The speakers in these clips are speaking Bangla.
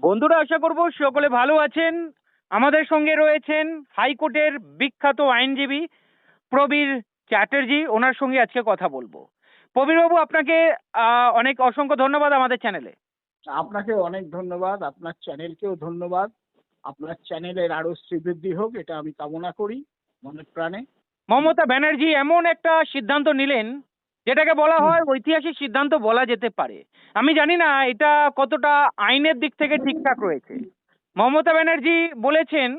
বন্ধুরা আশা করব সকলে ভালো আছেন। আমাদের সঙ্গে রয়েছেন হাইকোর্টের বিখ্যাত আইনজীবী প্রবীর চ্যাটার্জি। ওনার সঙ্গে আজকে কথা বলব। প্রবীরবাবু আপনাকে অনেক অসংখ্য ধন্যবাদ আমাদের চ্যানেলে। আপনাকে অনেক ধন্যবাদ। আপনার চ্যানেলকেও ধন্যবাদ। আপনার চ্যানেলের আরও শ্রীবৃদ্ধি হোক এটা আমি কামনা করি মনে প্রাণে। মমতা ব্যানার্জি এমন একটা সিদ্ধান্ত নিলেন যেটাকে বলা হয় ঐতিহাসিক সিদ্ধান্ত বলা যেতে পারে। আমি জানি না এটা কতটা আইনের দিক থেকে ঠিকঠাক রয়েছে। মমতা ব্যানার্জি বলেছেন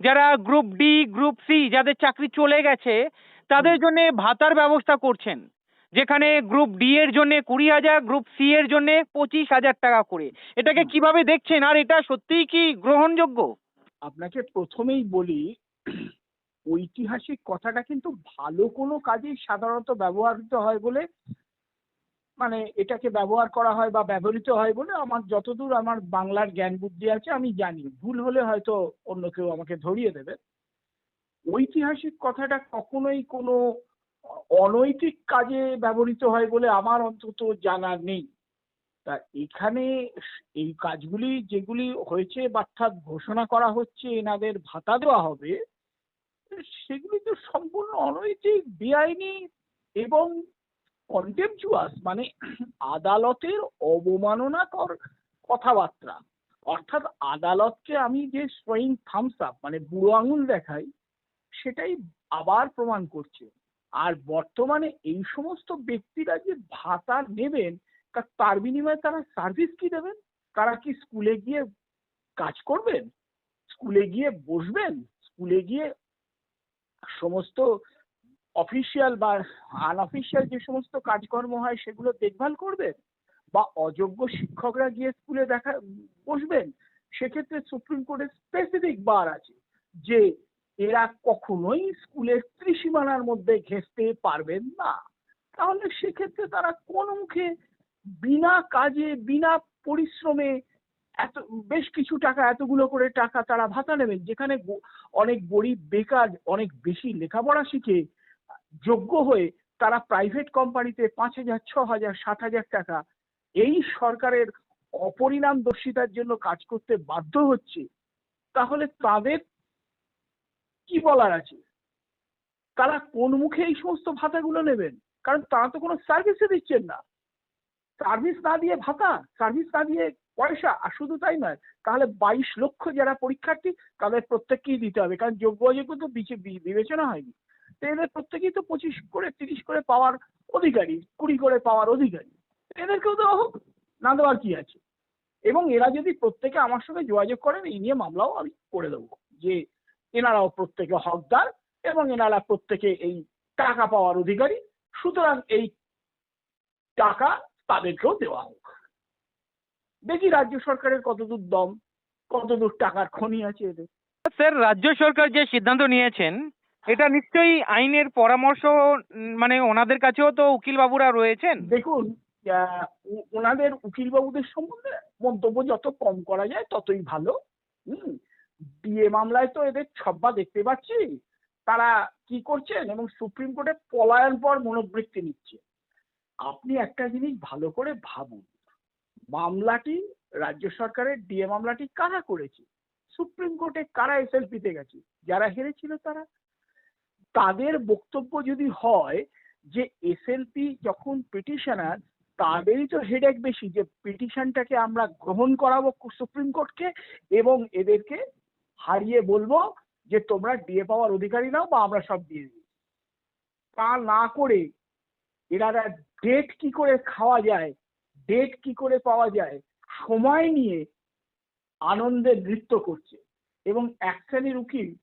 যারা গ্রুপ ডি গ্রুপ সি যাদের চাকরি চলে গেছে তাদের জন্য ভাতার ব্যবস্থা করছেন। যেখানে গ্রুপ ডি এর জন্য কুড়ি হাজার গ্রুপ সি এর জন্য পঁচিশ হাজার টাকা করে। এটাকে কীভাবে দেখছেন? আর এটা সত্যিই কি গ্রহণযোগ্য? আপনাকে প্রথমেই বলি ঐতিহাসিক কথাটা কিন্তু ভালো কোনো কাজেই সাধারণত ব্যবহৃত হয় বলে মানে এটাকে ব্যবহার করা হয় বা ব্যবহৃত হয় বলে আমার যতদূর আমার বাংলার জ্ঞান বুদ্ধি আছে, আমি জানি। ভুল হলে হয়তো অন্য কেউ আমাকে ধরিয়ে দেবে। ঐতিহাসিক কথাটা কখনোই কোনো অনৈতিক কাজে ব্যবহৃত হয় বলে আমার অন্তত জানা নেই। তা এখানে এই কাজগুলি যেগুলি হয়েছে বা ঘোষণা করা হচ্ছে, এনাদের ভাতা দেওয়া হবে সেগুলি তো সম্পূর্ণ অনৈতিক, বেআইনি এবং কন্টেম্পচুয়াস মানে আদালতের অবমাননাকর কথাবার্তা। অর্থাৎ আদালতকে আমি যে সোয়িং থামস আপ মানে বুড়ো আঙুল দেখাই, সেটাই আবার প্রমাণ করছে। আর বর্তমানে এই সমস্ত ব্যক্তিরা যে ভাতা নেবেন তার বিনিময়ে তারা সার্ভিস কি দেবেন? তারা কি স্কুলে গিয়ে কাজ করবেন? স্কুলে গিয়ে বসবেন? স্কুলে গিয়ে সমস্ত অফিসিয়াল বা আনঅফিসিয়াল যে সমস্ত কাজকর্ম হয়, সেগুলো দেখভাল করবেন? বা অযোগ্য শিক্ষকরা গিয়ে স্কুলে দেখা, বসবেন? সেক্ষেত্রে সুপ্রিম কোর্টের স্পেসিফিক বার আছে, যে এরা কখনোই স্কুলের ত্রিসীমানার মধ্যে ঘেঁষতে পারবেন না। তাহলে সেক্ষেত্রে তারা কোন মুখে বিনা কাজে, বিনা পরিশ্রমে এত, বেশ কিছু টাকা, এতগুলো করে টাকা তারা ভাতা নেবেন। যেখানে অনেক গরিব, বেকার, অনেক বেশি লেখাপড়া শিখে, যোগ্য হয়ে তারা প্রাইভেট কোম্পানিতে পাঁচ হাজার, ছ হাজার, সাত হাজার টাকা এই সরকারের অপরিণাম দর্শিতার জন্য কাজ করতে বাধ্য হচ্ছে, তাহলে তাদের কি বলার আছে? তারা কোন মুখে এই সমস্ত ভাতাগুলো নেবেন? কারণ তারা তো কোনো সার্ভিসে দিচ্ছেন না। সার্ভিস না দিয়ে ভাতা সার্ভিস না দিয়ে পয়সা, আর শুধু তাই নয়, তাহলে বাইশ লক্ষ যারা পরীক্ষার্থী, তাদের প্রত্যেককেই দিতে হবে, কারণ যোগ্য অযোগ্য তো বিচে- বিবেচনা হয়নি। তো এদের প্রত্যেকেই তো পঁচিশ করে, তিরিশ করে পাওয়ার অধিকারী, কুড়ি করে পাওয়ার অধিকারী। এদেরকেও দেওয়া হোক, না দেওয়ার কি আছে? এবং এরা যদি প্রত্যেকে আমার সঙ্গে যোগাযোগ করেন, এই নিয়ে মামলাও আমি করে দেবো, যে এনারাও প্রত্যেকে হকদার এবং এনারা প্রত্যেকে এই টাকা পাওয়ার অধিকারী, সুতরাং এই টাকা তাদেরকেও দেওয়া হোক। দেখি রাজ্য সরকারের কতদূর দম কতদূর টাকার খনি আছে এদের। স্যার রাজ্য সরকার যে সিদ্ধান্ত নিয়েছেন এটা নিশ্চয়ই আইনের পরামর্শ মানে ওনাদের কাছেও তো উকিল বাবুরা রয়েছেন? দেখুন ওনাদের উকিলবাবুদের সম্বন্ধে মন্তব্য যত কম করা যায় ততই ভালো। হুম বিয়ে মামলায় তো এদের ছব্বা দেখতে পাচ্ছি। তারা কি করছেন? এবং সুপ্রিম কোর্টে পলায়ন পর মনোবৃত্তি নিচ্ছে। আপনি একটা জিনিস ভালো করে ভাবুন। মামলাটি রাজ্য সরকারের ডিএ মামলাটি কারা করেছে? সুপ্রিম কোর্টে কারা এসএলপিতে গেছে? যারা হেরেছিল তারা? তাদের বক্তব্য যদি হয় যে এসএলপি যখন পিটিশনার, তাদেরই তো হেডেক বেশি যে পিটিশনটাকে আমরা গ্রহণ করাবো সুপ্রিম কোর্টকে এবং এদেরকে হারিয়ে বলব যে তোমরা ডিএ পাওয়ার অধিকারী নাও বা আমরা সব দিয়ে দিই। তা না করে এনারা ডেট কি করে খাওয়া যায় ডেট কি করে পাওয়া যায়, সময় নিয়ে আনন্দে নৃত্য করছে। এবং এক শ্রেণির উকিল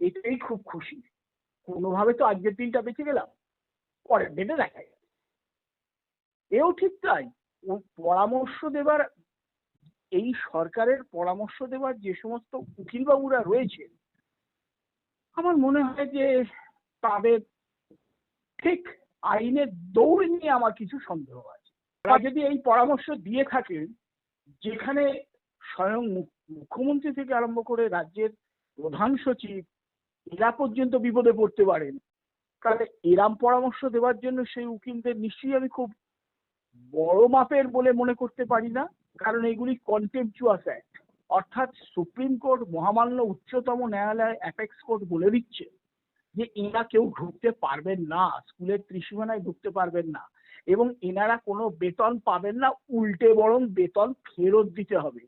এটাই খুব খুশি। কোনোভাবে তো আজকের দিনটা বেঁচে গেলাম। পরের দিনে দেখা যাবে। এও ঠিক তাই। ও পরামর্শ দেবার, এই সরকারের পরামর্শ দেওয়ার যে সমস্ত উকিলবাবুরা রয়েছে আমার মনে হয় যে তাদের ঠিক আইনের দৌড় নিয়ে আমার কিছু সন্দেহ আছে। তারা যদি এই পরামর্শ দিয়ে থাকেন, যেখানে স্বয়ং মুখ্যমন্ত্রী থেকে আরম্ভ করে রাজ্যের প্রধান সচিব এরা পর্যন্ত বিপদে পড়তে পারেন। তাহলে এরাম পরামর্শ দেওয়ার জন্য সেই উকিলদের নিশ্চয়ই আমি খুব বড় মাপের বলে মনে করতে পারি না, কারণ এগুলি কন্টেম্পচুয়াস অ্যাক্ট অর্থাৎ সুপ্রিম কোর্ট মহামান্য উচ্চতম ন্যায়ালয় অ্যাপেক্স কোর্ট বলে দিচ্ছে যে এরা কেউ ঢুকতে পারবেন না, স্কুলের ত্রিসীমানায় ঢুকতে পারবেন না। এবং এনারা কোনো বেতন পাবেন না, উল্টে বরং বেতন ফেরত দিতে হবে।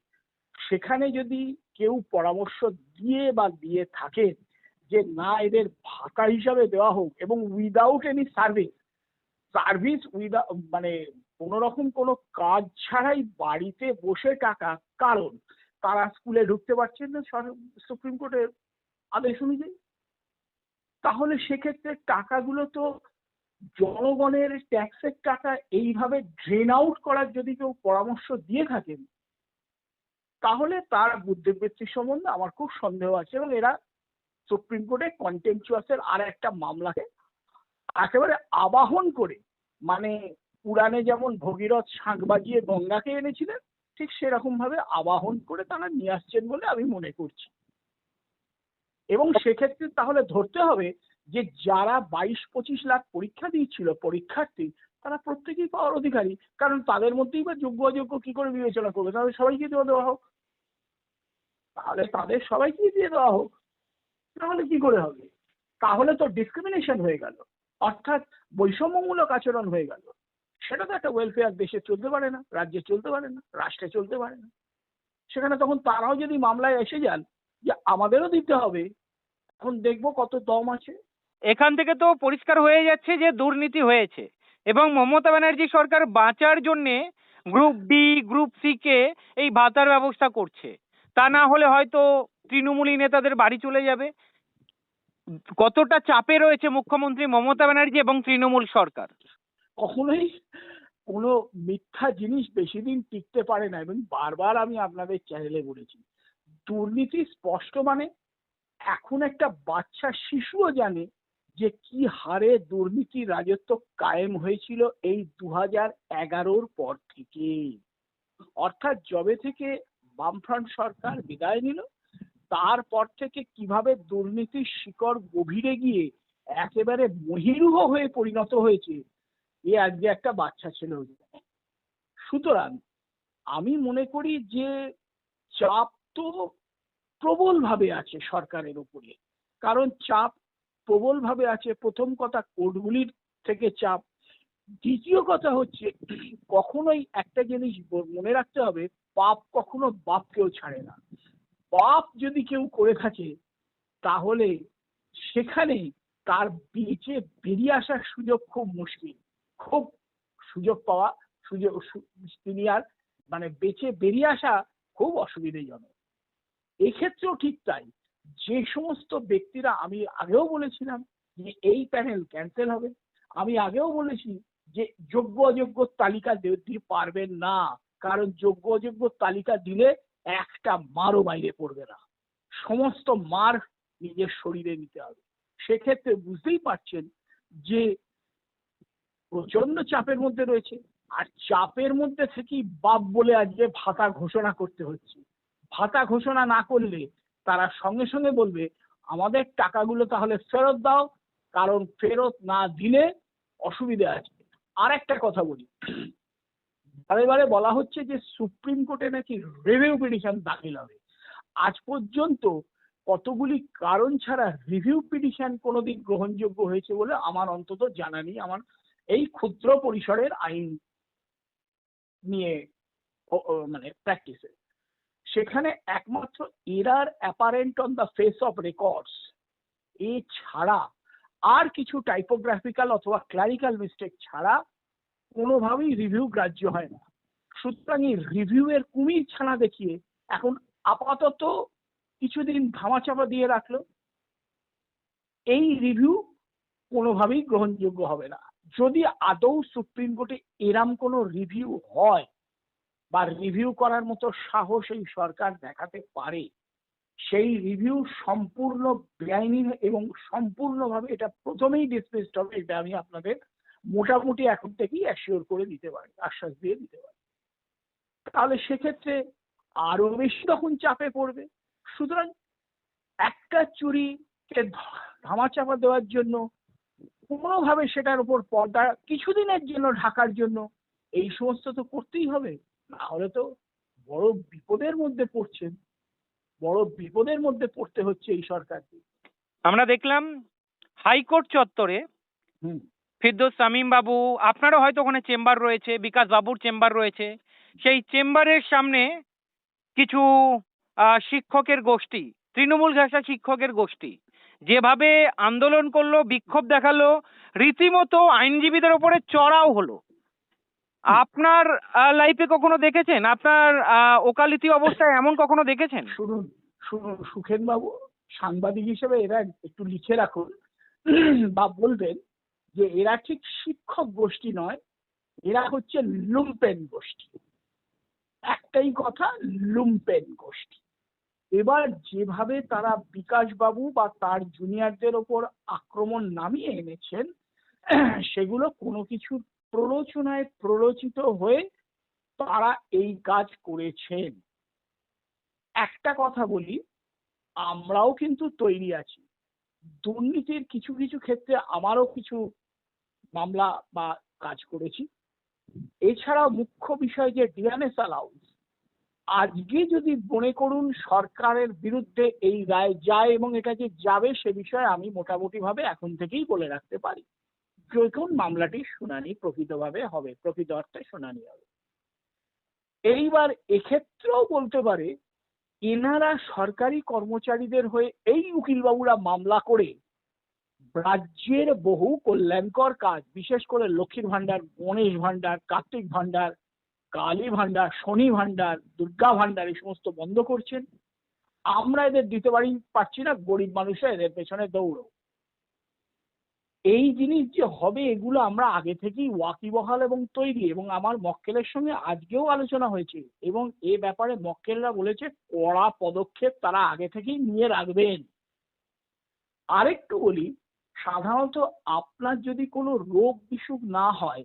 সেখানে যদি কেউ পরামর্শ দিয়ে বা দিয়ে থাকেন যে, না, এদের ভাতা হিসাবে দেওয়া হোক এবং উইদাউট এনি সার্ভিস সার্ভিস উইদা মানে কোনো রকম কোনো কাজ ছাড়াই বাড়িতে বসে টাকা কারণ, তারা স্কুলে ঢুকতে পারছেন না সুপ্রিম কোর্টের আদেশ অনুযায়ী। তাহলে সেক্ষেত্রে টাকাগুলো তো জনগণের ট্যাক্সের টাকা এইভাবে ড্রেন আউট করার যদি কেউ পরামর্শ দিয়ে থাকেন, তাহলে তার বুদ্ধিবৃত্তি সম্বন্ধে আমার খুব সন্দেহ আছে এবং এরা সুপ্রিম কোর্টে কন্টেম্পচুয়াসের আর একটা মামলাকে একেবারে আবাহন করে মানে পুরাণে যেমন ভগীরথ শাঁখ বাজিয়ে গঙ্গাকে এনেছিলেন, ঠিক সেরকম ভাবে আবাহন করে তারা নিয়ে আসছেন বলে আমি মনে করছি। এবং সেক্ষেত্রে তাহলে ধরতে হবে যে যারা বাইশ পঁচিশ লাখ পরীক্ষা দিয়েছিল, পরীক্ষার্থী, তারা প্রত্যেকেই পাওয়ার অধিকারী। কারণ তাদের মধ্যেই বা যোগ্য অযোগ্য কি করে বিবেচনা করবে? তাহলে সবাইকে দেওয়া দেওয়া হোক। তাহলে তাদের সবাইকেই দিয়ে দেওয়া হোক। তাহলে কি করে হবে? তাহলে তো ডিসক্রিমিনেশন হয়ে গেল। অর্থাৎ বৈষম্যমূলক আচরণ হয়ে গেল। সেটা তো একটা ওয়েলফেয়ার দেশে চলতে পারে না, রাজ্যে চলতে পারে না, রাষ্ট্রে চলতে পারে না। সেখানে তখন তারাও যদি মামলায় এসে যান যে আমাদেরও দিতে হবে, এখন দেখব কত দম আছে। এখান থেকে তো পরিষ্কার হয়ে যাচ্ছে যে দুর্নীতি হয়েছে এবং মমতা ব্যানার্জি সরকার বাঁচার জন্যে গ্রুপ ডি গ্রুপ সি কে এই ভাতার ব্যবস্থা করছে। তা না হলে হয়তো তৃণমূলী নেতাদের বাড়ি চলে যাবে। কতটা চাপে রয়েছে মুখ্যমন্ত্রী মমতা ব্যানার্জি এবং তৃণমূল সরকার? কখনোই কোনো মিথ্যা জিনিস বেশি দিন টিকতে পারে না। এবং বারবার আমি আপনাদের চ্যানেলে বলেছি, দুর্নীতি স্পষ্ট মানে এখন একটা বাচ্চা শিশুও জানে যে কি হারে দুর্নীতি রাজত্ব কায়েম হয়েছিল এই দু হাজার এগারোর পর থেকে। অর্থাৎ জবে থেকে বামফ্রন্ট সরকার বিদায় নিল, তারপর থেকে কীভাবে দুর্নীতির শিকড় গভীরে গিয়ে একেবারে মহিরুহ হয়ে পরিণত হয়েছে, এ আজকে একটা বাচ্চা ছেলে সুতরাং আমি মনে করি যে চাপ তো প্রবলভাবে আছে সরকারের উপরে, কারণ চাপ প্রবলভাবে আছে। প্রথম কথা কোর্টগুলির থেকে চাপ। দ্বিতীয় কথা হচ্ছে, কখনোই একটা জিনিস মনে রাখতে হবে, পাপ কখনো বাপকেও ছাড়ে না। পাপ যদি কেউ করে থাকে, তাহলে সেখানে তার বেঁচে বেরিয়ে আসার সুযোগ খুব মুশকিল। খুব সুযোগ পাওয়া, সুযোগ তিনি আর মানে বেঁচে বেরিয়ে আসা খুব অসুবিধাজনক। এক্ষেত্রেও ঠিক তাই। যে সমস্ত ব্যক্তিরা আমি আগেও বলেছিলাম যে এই প্যানেল ক্যান্সেল হবে, আমি আগেও বলেছি যে যোগ্য অযোগ্য তালিকা দিতে পারবেন না, কারণ যোগ্য অযোগ্য তালিকা দিলে একটা মারও বাইরে পড়বে না। সমস্ত মার নিজের শরীরে নিতে হবে। সেক্ষেত্রে বুঝতেই পারছেন যে প্রচণ্ড চাপের মধ্যে রয়েছে, আর চাপের মধ্যে থেকেই বাপ বলে আজকে ভাতা ঘোষণা করতে হচ্ছে। ভাতা ঘোষণা না করলে তারা সঙ্গে সঙ্গে বলবে, আমাদের টাকাগুলো তাহলে ফেরত দাও, কারণ ফেরত না দিলে অসুবিধা আছে। আর একটা কথা বলি। বারে বারে বলা হচ্ছে যে, সুপ্রিম কোর্টে নাকি রিভিউ পিটিশন দাখিল হবে। আজ পর্যন্ত কতগুলি কারণ ছাড়া রিভিউ পিটিশন কোনোদিন গ্রহণযোগ্য হয়েছে বলে আমার অন্তত জানা নেই। আমার এই ক্ষুদ্র পরিসরের আইন নিয়ে মানে প্র্যাকটিসে সেখানে একমাত্র error apparent on the face of records এছাড়া আর কিছু টাইপোগ্রাফিক্যাল অথবা ক্লারিক্যাল মিস্টেক ছাড়া কোনোভাবেই রিভিউ গ্রাহ্য হয় না। সুতরাং এই রিভিউ এর কুমির ছানা দেখিয়ে এখন আপাতত কিছুদিন ধামাচাপা দিয়ে রাখল। এই রিভিউ কোনোভাবেই গ্রহণযোগ্য হবে না। যদি আদৌ সুপ্রিম কোর্টে এরাম কোনো রিভিউ হয় বা রিভিউ করার মতো সাহস এই সরকার দেখাতে পারে, সেই রিভিউ সম্পূর্ণ বেআইনি এবং সম্পূর্ণভাবে এটা প্রথমেই ডিসমিসড হবে, এটা আমি আপনাদের মোটামুটি এখন থেকেই অ্যাসিওর করে দিতে পারি, আশ্বাস দিয়ে দিতে পারি। তাহলে সেক্ষেত্রে আরও বেশি তখন চাপে পড়বে। সুতরাং একটা চুরিকে ধামাচাপা দেওয়ার জন্য, কোনোভাবে সেটার উপর পর্দা, কিছুদিনের জন্য ঢাকার জন্য, এই সমস্ত তো করতেই হবে। না হলে তো বড় বিপদের মধ্যে পড়ছেন। বড় বিপদের মধ্যে পড়তে হচ্ছে এই সরকারকে। আমরা দেখলাম হাইকোর্ট চত্বরে ফিরদৌস তামিম বাবু আপনারও হয়তো ওখানে চেম্বার রয়েছে বিকাশ বাবুর চেম্বার রয়েছে। সেই চেম্বারের সামনে কিছু শিক্ষকের গোষ্ঠী তৃণমূল ঘাসা শিক্ষকের গোষ্ঠী যেভাবে আন্দোলন করল বিক্ষোভ দেখাল রীতিমতো আইনজীবীদের ওপরে চড়াও হলো। আপনার লাইফে কখনো দেখেছেন? আপনার ওকালতি অবস্থায় এমন কখনো দেখেছেন? শুনুন শুনুন সুখেন বাবু সাংবাদিক হিসেবে এরা একটু লিখে রাখুন, বা বলবেন যে এরা ঠিক শিক্ষক গোষ্ঠী নয়, এরা হচ্ছে লুম্পেন গোষ্ঠী। একটাই কথা লুম্পেন গোষ্ঠী। এবার যেভাবে তারা বিকাশ বাবু বা তার জুনিয়রদের ওপর আক্রমণ নামিয়ে এনেছেন, সেগুলো কোনো কিছু প্ররোচনায় প্ররোচিত হয়ে তারা এই কাজ করেছেন। একটা কথা বলি, আমরাও কিন্তু তৈরি আছি। দুর্নীতির কিছু কিছু ক্ষেত্রে আমারও কিছু মামলা বা কাজ করেছি। এছাড়াও মুখ্য বিষয় যে ডিএনএস অ্যালাউন্স আজকে যদি মনে করুন সরকারের বিরুদ্ধে এই রায় যায় এবং এটা যে যাবে সে বিষয়ে আমি মোটামুটি ভাবে এখন থেকেই বলে রাখতে পারি। যখন মামলাটির শুনানি প্রকৃতভাবে হবে, প্রকৃত অর্থে শুনানি হবে। এইবার এক্ষেত্রেও বলতে পারে, এনারা সরকারি কর্মচারীদের হয়ে এই উকিলবাবুরা মামলা করে রাজ্যের বহু কল্যাণকর কাজ, বিশেষ করে লক্ষ্মীর ভান্ডার গণেশ ভান্ডার কার্তিক ভান্ডার কালী ভান্ডার শনি ভান্ডার দুর্গা ভান্ডার এই সমস্ত বন্ধ করছেন। আমরা এদের দিতে পারি, পারছি না, গরিব মানুষরা এদের পেছনে দৌড়ো। এই জিনিস যে হবে, এগুলো আমরা আগে থেকেই ওয়াকিবহাল এবং তৈরি। এবং আমার মক্কেলের সঙ্গে আজকেও আলোচনা হয়েছে। এবং এ ব্যাপারে মক্কেলরা বলেছে, কড়া পদক্ষেপ তারা আগে থেকেই নিয়ে রাখবেন। আরেকটু বলি, সাধারণত আপনার যদি কোনো রোগ বিসুখ না হয়,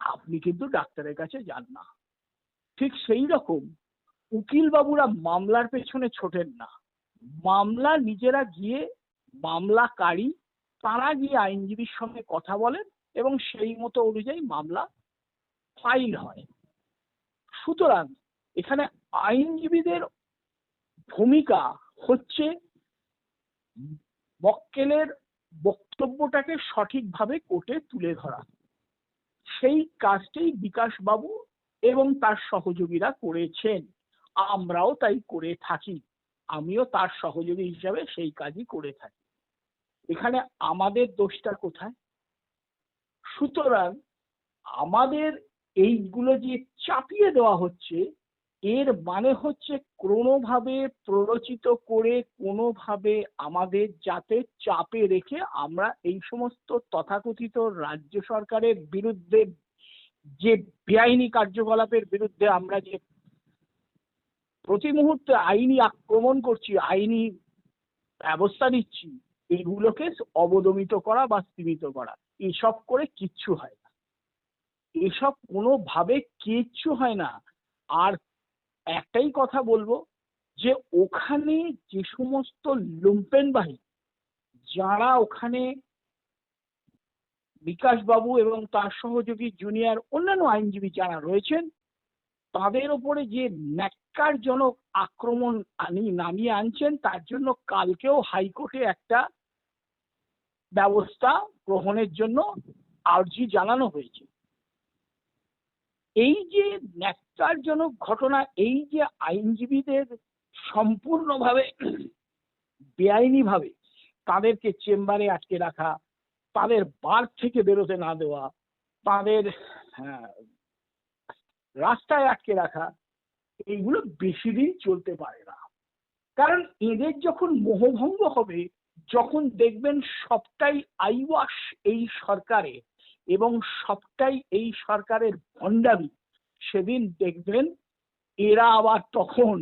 আপনি কিন্তু ডাক্তারের কাছে যান না। ঠিক সেই রকম উকিল বাবুরা মামলার পেছনে ছোটেন না। মামলা নিজেরা গিয়ে মামলাকারী তারা গিয়ে আইনজীবীর সঙ্গে কথা বলেন এবং সেই মতো অনুযায়ী মামলা ফাইল হয়। সুতরাং এখানে আইনজীবীদের ভূমিকা হচ্ছে মক্কেলের বক্তব্যটাকে সঠিকভাবে কোর্টে তুলে ধরা। সেই কাজটি বিকাশ বাবু এবং তার সহযোগীরা করেছেন। আমরাও তাই করে থাকি। আমিও তার সহযোগী হিসাবে সেই কাজই করে থাকি। এখানে আমাদের দোষটা কোথায়? সুতরাং আমাদের এইগুলো যে চাপিয়ে দেওয়া হচ্ছে, এর মানে হচ্ছে কোনোভাবে প্ররোচিত করে, কোনোভাবে আমাদের যাতে চাপে রেখে আমরা এই সমস্ত তথাকথিত রাজ্য সরকারের বিরুদ্ধে, যে বেআইনি কার্যকলাপের বিরুদ্ধে আমরা যে প্রতি মুহূর্তে আইনি আক্রমণ করছি, আইনি ব্যবস্থা নিচ্ছি এগুলোকে অবদমিত করা বা স্তীমিত করা। এসব করে কিচ্ছু হয় না। এসব কোনোভাবে কিচ্ছু হয় না। আর একটাই কথা বলব যে ওখানে যে সমস্ত লুম্পেন বাহিনী যারা ওখানে বিকাশ বাবু এবং তার সহযোগী জুনিয়র অন্যান্য আইনজীবী যারা রয়েছেন, তাদের ওপরে যে ন্যাক্কারজনক আক্রমণ আনি নামিয়ে আনছেন, তার জন্য কালকেও হাইকোর্টে একটা ব্যবস্থা গ্রহণের জন্য আর্জি জানানো হয়েছে। এই যে ন্যাক্কারজনক ঘটনা এই যে আইনজীবীদের সম্পূর্ণভাবে বেআইনিভাবে তাদেরকে চেম্বারে আটকে রাখা তাদের বার থেকে বেরোতে না দেওয়া তাদের হ্যাঁ, রাস্তায় আটকে রাখা এইগুলো বেশি দিন চলতে পারে না। কারণ এদের যখন মোহভঙ্গ হবে যখন দেখবেন সবটাই আইওয়াস এই সরকারে এবং সবটাই এই সরকারের ভণ্ডামি, সেদিন দেখবেন এরা আবার তখন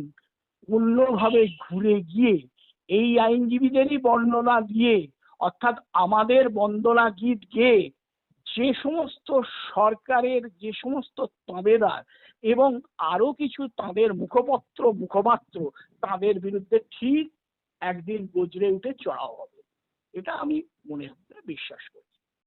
অন্যভাবে ঘুরে গিয়ে এই আইনজীবীদেরই বর্ণনা দিয়ে, অর্থাৎ আমাদের বন্দনা গীত গেয়ে যে সমস্ত সরকারের যে সমস্ত তাঁবেদার এবং আরও কিছু তাদের মুখপত্র, মুখপাত্র তাদের বিরুদ্ধে ঠিক একদিন গজরে উঠে চড়াও হবে। এটা আমি মনে বিশ্বাস করি।